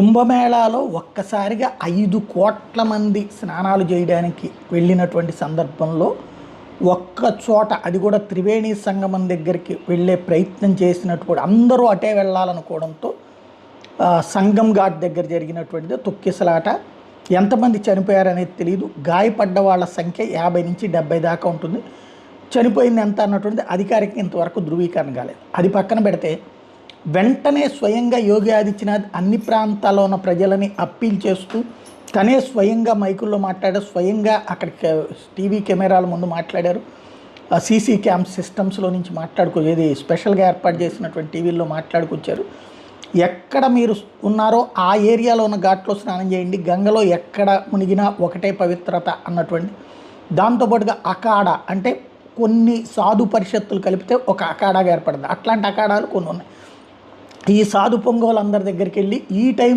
కుంభమేళాలో ఒక్కసారిగా ఐదు కోట్ల మంది స్నానాలు చేయడానికి వెళ్ళినటువంటి సందర్భంలో ఒక్క చోట అది కూడా త్రివేణి సంగమం దగ్గరికి వెళ్ళే ప్రయత్నం చేసినట్టు కూడా అందరూ అటే వెళ్ళాలనుకోవడంతో సంగం ఘాట్ దగ్గర జరిగినటువంటిది తొక్కిసలాట. ఎంతమంది చనిపోయారనేది తెలియదు గాయపడ్డ వాళ్ళ సంఖ్య యాభై నుంచి డెబ్బై దాకా ఉంటుంది. చనిపోయింది ఎంత అన్నటువంటిది అధికారికంగా ఇంతవరకు ధృవీకరణ కాలేదు. అది పక్కన పెడితే వెంటనే స్వయంగా యోగి ఆదిత్యనాథ్ అన్ని ప్రాంతాల్లో ఉన్న ప్రజలని అప్పీల్ చేస్తూ తనే స్వయంగా మైకుల్లో మాట్లాడారు స్వయంగా అక్కడ టీవీ కెమెరాల ముందు మాట్లాడారు. సీసీ క్యామ్ సిస్టమ్స్లో నుంచి మాట్లాడుకో ఏది స్పెషల్గా ఏర్పాటు చేసినటువంటి టీవీల్లో మాట్లాడుకొచ్చారు. ఎక్కడ మీరు ఉన్నారో ఆ ఏరియాలో ఉన్న ఘాట్లో స్నానం చేయండి గంగలో ఎక్కడ మునిగినా ఒకటే పవిత్రత అన్నటువంటి. దాంతోపాటుగా అఖాడ అంటే కొన్ని సాధు పరిషత్తులు కలిపితే ఒక అఖాడాగా ఏర్పడింది. అట్లాంటి అఖాడాలు కొన్ని ఉన్నాయి. ఈ సాధు పొంగోలందరి దగ్గరికి వెళ్ళి ఈ టైం